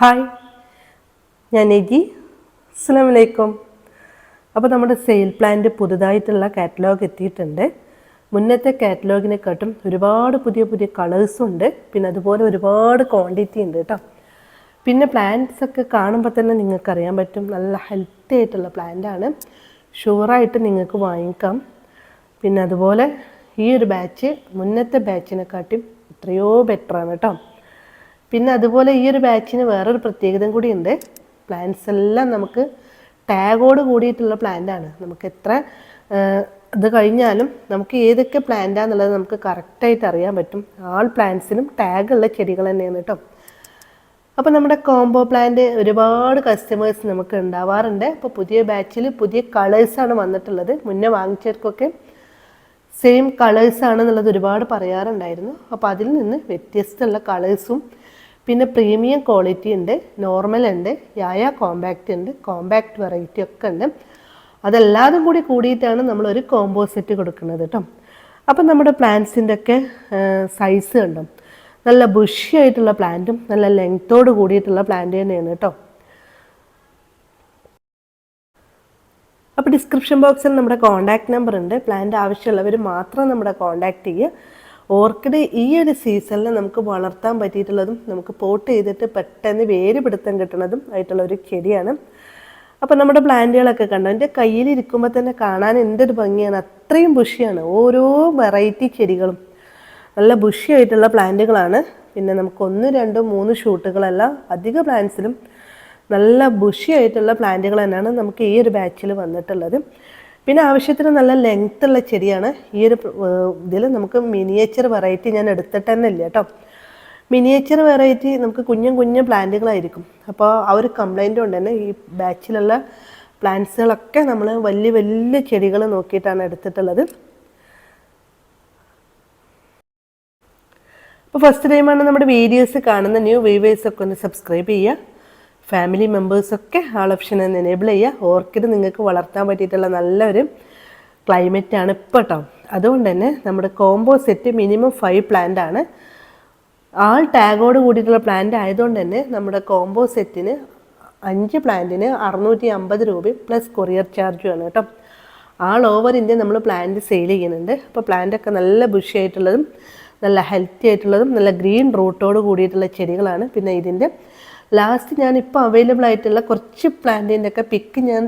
Hi ഞാൻ AG അസ്സാം വലൈക്കും അപ്പോൾ നമ്മുടെ സെയിൽ പ്ലാന്റ് പുതുതായിട്ടുള്ള കാറ്റലോഗ് എത്തിയിട്ടുണ്ട്. മുന്നത്തെ കാറ്റലോഗിനെക്കാട്ടും ഒരുപാട് പുതിയ പുതിയ കളേഴ്സും ഉണ്ട്. പിന്നെ അതുപോലെ ഒരുപാട് ക്വാണ്ടിറ്റി ഉണ്ട് കേട്ടോ. പിന്നെ പ്ലാന്റ്സ് ഒക്കെ കാണുമ്പോൾ തന്നെ നിങ്ങൾക്കറിയാൻ പറ്റും നല്ല ഹെൽത്തി ആയിട്ടുള്ള പ്ലാന്റാണ് ഷുവറായിട്ട് നിങ്ങൾക്ക് വാങ്ങിക്കാം. പിന്നെ അതുപോലെ ഈ ഒരു ബാച്ച് മുന്നത്തെ ബാച്ചിനെക്കാട്ടും എത്രയോ ബെറ്ററാണ് കേട്ടോ. പിന്നെ അതുപോലെ ഈ ഒരു ബാച്ചിന് വേറൊരു പ്രത്യേകതയും കൂടി ഉണ്ട്. പ്ലാന്റ്സ് എല്ലാം നമുക്ക് ടാഗോട് കൂടിയിട്ടുള്ള പ്ലാന്റ് ആണ്. നമുക്ക് എത്ര ഇത് കഴിഞ്ഞാലും നമുക്ക് ഏതൊക്കെ പ്ലാന്റാന്നുള്ളത് നമുക്ക് കറക്റ്റായിട്ട് അറിയാൻ പറ്റും. ആൾ പ്ലാന്റ്സിനും ടാഗുള്ള ചെടികൾ തന്നെയാണ് കേട്ടോ. അപ്പോൾ നമ്മുടെ കോംബോ പ്ലാന്റ് ഒരുപാട് കസ്റ്റമേഴ്സ് നമുക്ക് ഉണ്ടാവാറുണ്ട്. അപ്പോൾ പുതിയ ബാച്ചിൽ പുതിയ കളേഴ്സാണ് വന്നിട്ടുള്ളത്. മുന്നേ വാങ്ങിച്ചവർക്കൊക്കെ സെയിം കളേഴ്സാണെന്നുള്ളത് ഒരുപാട് പറയാറുണ്ടായിരുന്നു. അപ്പോൾ അതിൽ നിന്ന് വ്യത്യസ്തമുള്ള കളേഴ്സും പിന്നെ പ്രീമിയം ക്വാളിറ്റി ഉണ്ട് നോർമൽ ഉണ്ട് യായ കോമ്പാക്റ്റ് ഉണ്ട് കോമ്പാക്റ്റ് വെറൈറ്റി ഒക്കെ ഉണ്ട്. അതെല്ലാതും കൂടി കൂടിയിട്ടാണ് നമ്മളൊരു കോംബോ സെറ്റ് കൊടുക്കുന്നത് കേട്ടോ അപ്പം നമ്മുടെ പ്ലാന്റ്സിന്റെ ഒക്കെ സൈസ് കണ്ടോ? നല്ല ബുഷി ആയിട്ടുള്ള പ്ലാന്റും നല്ല ലെങ്ത്തോട് കൂടിയിട്ടുള്ള പ്ലാന്റ് തന്നെയാണ് കേട്ടോ അപ്പോൾ ഡിസ്ക്രിപ്ഷൻ ബോക്സിൽ നമ്മുടെ കോൺടാക്ട് നമ്പർ ഉണ്ട്. പ്ലാന്റ് ആവശ്യമുള്ളവർ മാത്രം നമ്മുടെ കോൺടാക്ട് ചെയ്യുക. ഓർക്കിഡ് ഈ ഒരു സീസണിൽ നമുക്ക് വളർത്താൻ പറ്റിയിട്ടുള്ളതും നമുക്ക് പോട്ട് ചെയ്തിട്ട് പെട്ടെന്ന് വേര് പിടുത്തം കിട്ടുന്നതും ആയിട്ടുള്ള ഒരു ചെടിയാണ്. അപ്പോൾ നമ്മുടെ പ്ലാന്റുകളൊക്കെ കണ്ടു? എന്റെ കയ്യിലിരിക്കുമ്പോൾ തന്നെ കാണാൻ എന്തൊരു ഭംഗിയാണ്. അത്രയും ബുഷിയാണ് ഓരോ വെറൈറ്റി ചെടികളും. നല്ല ബുഷിയായിട്ടുള്ള പ്ലാന്റുകളാണ്. പിന്നെ നമുക്ക് ഒന്ന് രണ്ട് മൂന്ന് ഷൂട്ടുകളല്ല അധിക പ്ലാന്റ്സിലും നല്ല ബുഷിയായിട്ടുള്ള പ്ലാന്റുകൾ തന്നെയാണ് നമുക്ക് ഈ ഒരു ബാച്ചിൽ വന്നിട്ടുള്ളത്. പിന്നെ ആവശ്യത്തിന് നല്ല ലെങ്ത് ഉള്ള ചെടിയാണ്. ഈ ഒരു ഇതിൽ നമുക്ക് മിനിയേച്ചർ വെറൈറ്റി ഞാൻ എടുത്തിട്ട് തന്നെ ഇല്ല കേട്ടോ മിനിയേച്ചർ വെറൈറ്റി നമുക്ക് കുഞ്ഞും കുഞ്ഞും പ്ലാന്റുകളായിരിക്കും. അപ്പോൾ ആ ഒരു കംപ്ലൈന്റ് കൊണ്ട് തന്നെ ഈ ബാച്ചിലുള്ള പ്ലാന്റ്സുകളൊക്കെ നമ്മൾ വലിയ വലിയ ചെടികൾ നോക്കിയിട്ടാണ് എടുത്തിട്ടുള്ളത്. അപ്പോൾ ഫസ്റ്റ് ടൈമാണ് നമ്മുടെ വീഡിയോസ് കാണുന്ന ന്യൂ വീവേഴ്സൊക്കെ ഒന്ന് സബ്സ്ക്രൈബ് ചെയ്യുക. ഫാമിലി മെമ്പേഴ്സൊക്കെ ആൾ ഓപ്ഷൻ എന്ന് എനേബിൾ ചെയ്യുക. ഓർക്കിഡ് നിങ്ങൾക്ക് വളർത്താൻ പറ്റിയിട്ടുള്ള നല്ലൊരു ക്ലൈമറ്റ് ആണ് ഇപ്പോൾ കേട്ടോ അതുകൊണ്ട് തന്നെ നമ്മുടെ combo set minimum five plant ആണ്. ആൾ ടാഗോട് കൂടിയിട്ടുള്ള പ്ലാന്റ് ആയതുകൊണ്ട് തന്നെ നമ്മുടെ കോംബോ സെറ്റിന് അഞ്ച് പ്ലാന്റിന് അറുന്നൂറ്റി അമ്പത് രൂപയും പ്ലസ് കൊറിയർ ചാർജും ആണ് കേട്ടോ ആൾ ഓവർ ഇന്ത്യ നമ്മൾ പ്ലാന്റ് സെയിൽ ചെയ്യുന്നുണ്ട്. അപ്പോൾ പ്ലാന്റൊക്കെ നല്ല ബുഷി ആയിട്ടുള്ളതും നല്ല ഹെൽത്തി ആയിട്ടുള്ളതും നല്ല ഗ്രീൻ റൂട്ടോട് കൂടിയിട്ടുള്ള ചെടികളാണ്. പിന്നെ ഇതിന്റെ ലാസ്റ്റ് ഞാൻ ഇപ്പോൾ അവൈലബിൾ ആയിട്ടുള്ള കുറച്ച് പ്ലാന്റിന്റെ ഒക്കെ പിക്ക് ഞാൻ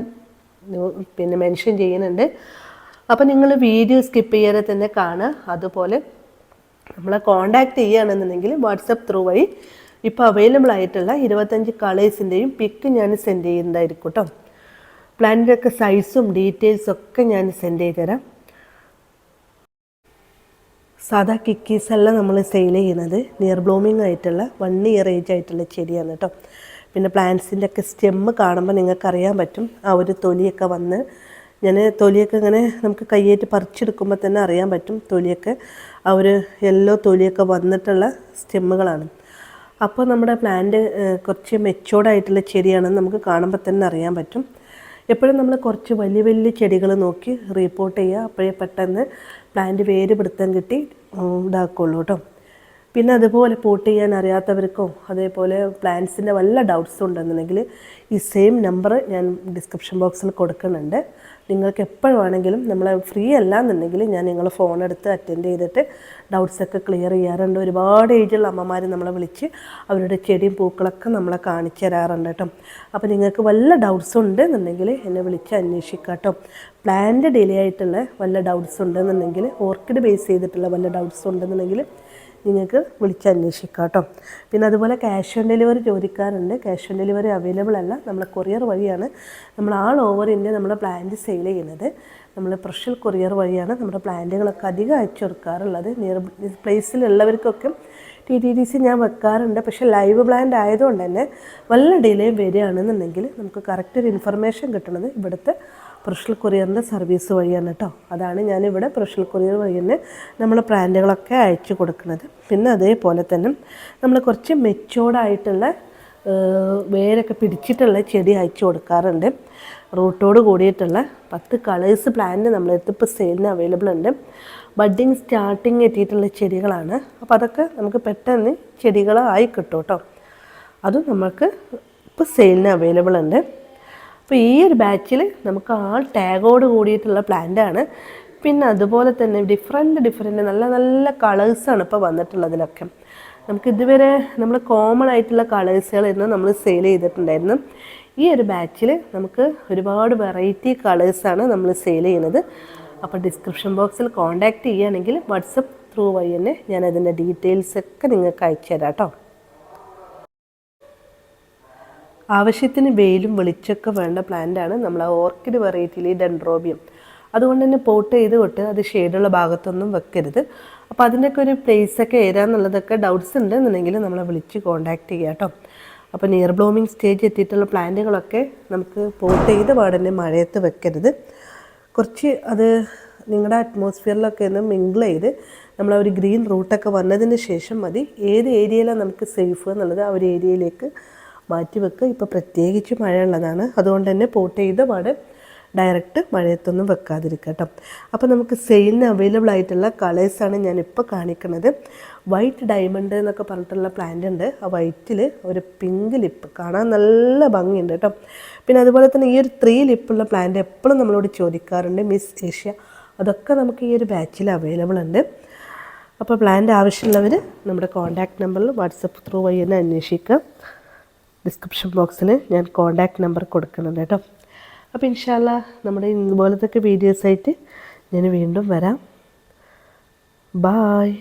പിന്നെ മെൻഷൻ ചെയ്യുന്നുണ്ട്. അപ്പോൾ നിങ്ങൾ വീഡിയോ സ്കിപ്പ് ചെയ്യാതെ തന്നെ കാണുക. അതുപോലെ നമ്മളെ കോണ്ടാക്ട് ചെയ്യുകയാണെന്നുണ്ടെങ്കിൽ വാട്സപ്പ് ത്രൂ വഴി ഇപ്പോൾ അവൈലബിൾ ആയിട്ടുള്ള ഇരുപത്തഞ്ച് കളേഴ്സിന്റെയും പിക്ക് ഞാൻ സെൻഡ് ചെയ്യുന്നതായിരിക്കും കേട്ടോ. പ്ലാന്റിന്റെ ഒക്കെ സൈസും ഡീറ്റെയിൽസും ഒക്കെ ഞാൻ സെൻഡ് ചെയ്ത് തരാം സാധാ കിക്കീസ് അല്ല നമ്മൾ സെയിൽ ചെയ്യുന്നത്. നിയർ ബ്ലൂമിംഗ് ആയിട്ടുള്ള വൺ ഇയർ ഏജ് ആയിട്ടുള്ള ചെടിയാണ് കേട്ടോ പിന്നെ പ്ലാന്റ്സിന്റെ ഒക്കെ സ്റ്റെമ്മ് കാണുമ്പോൾ നിങ്ങൾക്കറിയാൻ പറ്റും. ആ ഒരു തൊലിയൊക്കെ വന്ന് ഞാൻ തൊലിയൊക്കെ ഇങ്ങനെ നമുക്ക് കയ്യേറ്റ് പറിച്ചെടുക്കുമ്പോൾ തന്നെ അറിയാൻ പറ്റും. തൊലിയൊക്കെ ആ ഒരു യെല്ലോ തൊലിയൊക്കെ വന്നിട്ടുള്ള സ്റ്റെമ്മുകളാണ് അപ്പോൾ നമ്മുടെ പ്ലാന്റ് കുറച്ച് മെച്ചോർഡായിട്ടുള്ള ചെടിയാണെന്ന് നമുക്ക് കാണുമ്പോൾ തന്നെ അറിയാൻ പറ്റും. എപ്പോഴും നമ്മൾ കുറച്ച് വലിയ വലിയ ചെടികൾ നോക്കി റിപ്പോർട്ട് ചെയ്യുക. അപ്പോഴേ പെട്ടെന്ന് പ്ലാന്റ് വേര് പിടുത്തം കിട്ടി ഇതാക്കുള്ളൂ കേട്ടോ. പിന്നെ അതുപോലെ പോട്ട് ചെയ്യാൻ അറിയാത്തവർക്കോ അതേപോലെ പ്ലാൻസിന്റെ വല്ല ഡൗട്ട്സും ഉണ്ടെന്നുണ്ടെങ്കിൽ ഈ സെയിം നമ്പർ ഞാൻ ഡിസ്ക്രിപ്ഷൻ ബോക്സിൽ കൊടുക്കുന്നുണ്ട്. നിങ്ങൾക്ക് എപ്പോഴാണെങ്കിലും നമ്മൾ ഫ്രീ അല്ല എന്നുണ്ടെങ്കിൽ ഞാൻ നിങ്ങൾ ഫോൺ എടുത്ത് അറ്റൻഡ് ചെയ്തിട്ട് ഡൗട്ട്സൊക്കെ ക്ലിയർ ചെയ്യാറുണ്ട്. ഒരുപാട് ഏജുള്ള അമ്മമാർ നമ്മളെ വിളിച്ച് അവരുടെ ചെടിയും പൂക്കളൊക്കെ നമ്മളെ കാണിച്ചു തരാറുണ്ട് കേട്ടോ. അപ്പോൾ നിങ്ങൾക്ക് വല്ല ഡൗട്ട്സും ഉണ്ട് എന്നുണ്ടെങ്കിൽ എന്നെ വിളിച്ച് അന്വേഷിക്കാം കേട്ടോ. പ്ലാന്റ് ഡിലേ ആയിട്ടുള്ള വല്ല ഡൗട്ട്സ് ഉണ്ടെന്നുണ്ടെങ്കിൽ ഓർക്കിഡ് ബേസ് ചെയ്തിട്ടുള്ള വല്ല ഡൗട്ട്സ് ഉണ്ടെന്നുണ്ടെങ്കിൽ നിങ്ങൾക്ക് വിളിച്ച് അന്വേഷിക്കാം കേട്ടോ പിന്നെ അതുപോലെ ക്യാഷ് ഓൺ ഡെലിവറി ചോദിക്കാറുണ്ട്. ക്യാഷ് ഓൺ ഡെലിവറി അവൈലബിൾ അല്ല. നമ്മൾ കൊറിയർ വഴിയാണ് നമ്മൾ ആൾ ഓവർ ഇന്ത്യ നമ്മൾ പ്ലാന്റ് സെയിൽ ചെയ്യുന്നത്. നമ്മൾ പ്രഷൽ കൊറിയർ വഴിയാണ് നമ്മുടെ പ്ലാന്റുകളൊക്കെ അധികം അയച്ചു കൊടുക്കാറുള്ളത്. നിയർ പ്ലേസിലുള്ളവർക്കൊക്കെ ടി ടി ഡി സി ഞാൻ വെക്കാറുണ്ട്. പക്ഷേ ലൈവ് പ്ലാന്റ് ആയതുകൊണ്ട് തന്നെ വല്ല ഡിലേ വരികയാണെന്നുണ്ടെങ്കിൽ നമുക്ക് കറക്റ്റ് ഒരു ഇൻഫർമേഷൻ കിട്ടുന്നത് ഇവിടുത്തെ പ്രൊഷൽ കൊറിയറിന്റെ സർവീസ് വഴിയാണ് കേട്ടോ. അതാണ് ഞാനിവിടെ പ്രൊഫഷണൽ കൊറിയർ വഴി തന്നെ നമ്മൾ ബ്രാൻഡുകളൊക്കെ അയച്ചു കൊടുക്കുന്നത്. പിന്നെ അതേപോലെ തന്നെ നമ്മൾ കുറച്ച് മെച്ചോർഡായിട്ടുള്ള വേരൊക്കെ പിടിച്ചിട്ടുള്ള ചെടി അയച്ചു കൊടുക്കാറുണ്ട്. റൂട്ടോട് കൂടിയിട്ടുള്ള പത്ത് കളേഴ്സ് പ്ലാന്റ് നമ്മളെടുത്ത് ഇപ്പോൾ സെയിലിന് അവൈലബിൾ ഉണ്ട്. ബഡ്ഡിങ് സ്റ്റാർട്ടിങ് എത്തിയിട്ടുള്ള ചെടികളാണ്. അപ്പോൾ അതൊക്കെ നമുക്ക് പെട്ടെന്ന് ചെടികളായി കിട്ടും കേട്ടോ. അതും നമുക്ക് ഇപ്പോൾ സെയിലിന് അവൈലബിൾ ഉണ്ട്. അപ്പോൾ ഈ ഒരു ബാച്ചിൽ നമുക്ക് ആൾ ടാഗോട് കൂടിയിട്ടുള്ള പ്ലാന്റാണ് പിന്നെ അതുപോലെ തന്നെ ഡിഫറെന്റ് ഡിഫറെന്റ് നല്ല നല്ല കളേഴ്സാണ് ഇപ്പോൾ വന്നിട്ടുള്ളതിലൊക്കെ നമുക്ക് ഇതുവരെ നമ്മൾ കോമൺ ആയിട്ടുള്ള കളേഴ്സുകളായിരുന്നു നമ്മൾ സെയിൽ ചെയ്തിട്ടുണ്ടായിരുന്നു. ഈ ഒരു ബാച്ചിൽ നമുക്ക് ഒരുപാട് വെറൈറ്റി കളേഴ്സാണ് നമ്മൾ സെയിൽ ചെയ്യുന്നത്. അപ്പോൾ ഡിസ്ക്രിപ്ഷൻ ബോക്സിൽ കോൺടാക്റ്റ് ചെയ്യുകയാണെങ്കിൽ വാട്സപ്പ് ത്രൂ വഴി തന്നെ ഞാൻ അതിന്റെ ഡീറ്റെയിൽസ് ഒക്കെ നിങ്ങൾക്ക് അയച്ചു തരാം കേട്ടോ ആവശ്യത്തിന് വെയിലും വെളിച്ചൊക്കെ വേണ്ട പ്ലാന്റാണ് നമ്മൾ ആ ഓർക്കിഡ് വെറൈറ്റിയിൽ ഡെൻഡ്രോബിയം അതുകൊണ്ട് തന്നെ പോട്ട് ചെയ്ത് തൊട്ട് അത് ഷെയ്ഡുള്ള ഭാഗത്തൊന്നും വെക്കരുത്. അപ്പോൾ അതിന്റെയൊക്കെ ഒരു പ്ലേസൊക്കെ ഏതാന്നുള്ളതൊക്കെ ഡൗട്ട്സ് ഉണ്ടെന്നുണ്ടെങ്കിൽ നമ്മളെ വിളിച്ച് കോൺടാക്റ്റ് ചെയ്യുക കേട്ടോ. അപ്പോൾ നിയർ ബ്ലോമിങ് സ്റ്റേജ് എത്തിയിട്ടുള്ള പ്ലാന്റുകളൊക്കെ നമുക്ക് പോട്ട് ചെയ്ത് പാടന്നെ മഴയത്ത് വെക്കരുത്. കുറച്ച് അത് നിങ്ങളുടെ അറ്റ്മോസ്ഫിയറിലൊക്കെ ഒന്ന് മിങ്കിൾ ചെയ്ത് നമ്മൾ ഒരു ഗ്രീൻ റൂട്ടൊക്കെ വന്നതിന് ശേഷം മതി. ഏത് ഏരിയയിലാണ് നമുക്ക് സേഫ് എന്നുള്ളത് ആ ഒരു ഏരിയയിലേക്ക് മാറ്റി വെക്കുക ഇപ്പോൾ പ്രത്യേകിച്ച് മഴയുള്ളതാണ്. അതുകൊണ്ട് തന്നെ പോട്ട് ചെയ്ത പാട് ഡയറക്റ്റ് മഴയത്തൊന്നും വെക്കാതിരിക്കുക കേട്ടോ. അപ്പോൾ നമുക്ക് സെയിലിന് അവൈലബിൾ ആയിട്ടുള്ള കളേഴ്സാണ് ഞാനിപ്പോൾ കാണിക്കുന്നത് വൈറ്റ് ഡയമണ്ട് എന്നൊക്കെ പറഞ്ഞിട്ടുള്ള പ്ലാന്റ് ഉണ്ട്. ആ വൈറ്റിൽ ഒരു പിങ്ക് ലിപ്പ് കാണാൻ നല്ല ഭംഗിയുണ്ട് കേട്ടോ. പിന്നെ അതുപോലെ തന്നെ ഈ ഒരു ത്രീ ലിപ്പുള്ള പ്ലാന്റ് എപ്പോഴും നമ്മളോട് ചോദിക്കാറുണ്ട് മിസ് ഏഷ്യ അതൊക്കെ നമുക്ക് ഈ ഒരു ബാച്ചിൽ അവൈലബിൾ ഉണ്ട്. അപ്പോൾ പ്ലാന്റ് ആവശ്യമുള്ളവർ നമ്മുടെ കോൺടാക്റ്റ് നമ്പറിൽ വാട്സപ്പ് ത്രൂ വഴി തന്നെ അന്വേഷിക്കുക. ഡിസ്ക്രിപ്ഷൻ ബോക്സിൽ ഞാൻ കോൺടാക്റ്റ് നമ്പർ കൊടുക്കുന്നുണ്ട് കേട്ടോ. അപ്പോൾ ഇൻഷാല്ല നമ്മുടെ ഇതുപോലത്തെ വീഡിയോസായിട്ട് ഞാൻ വീണ്ടും വരാം. ബായ്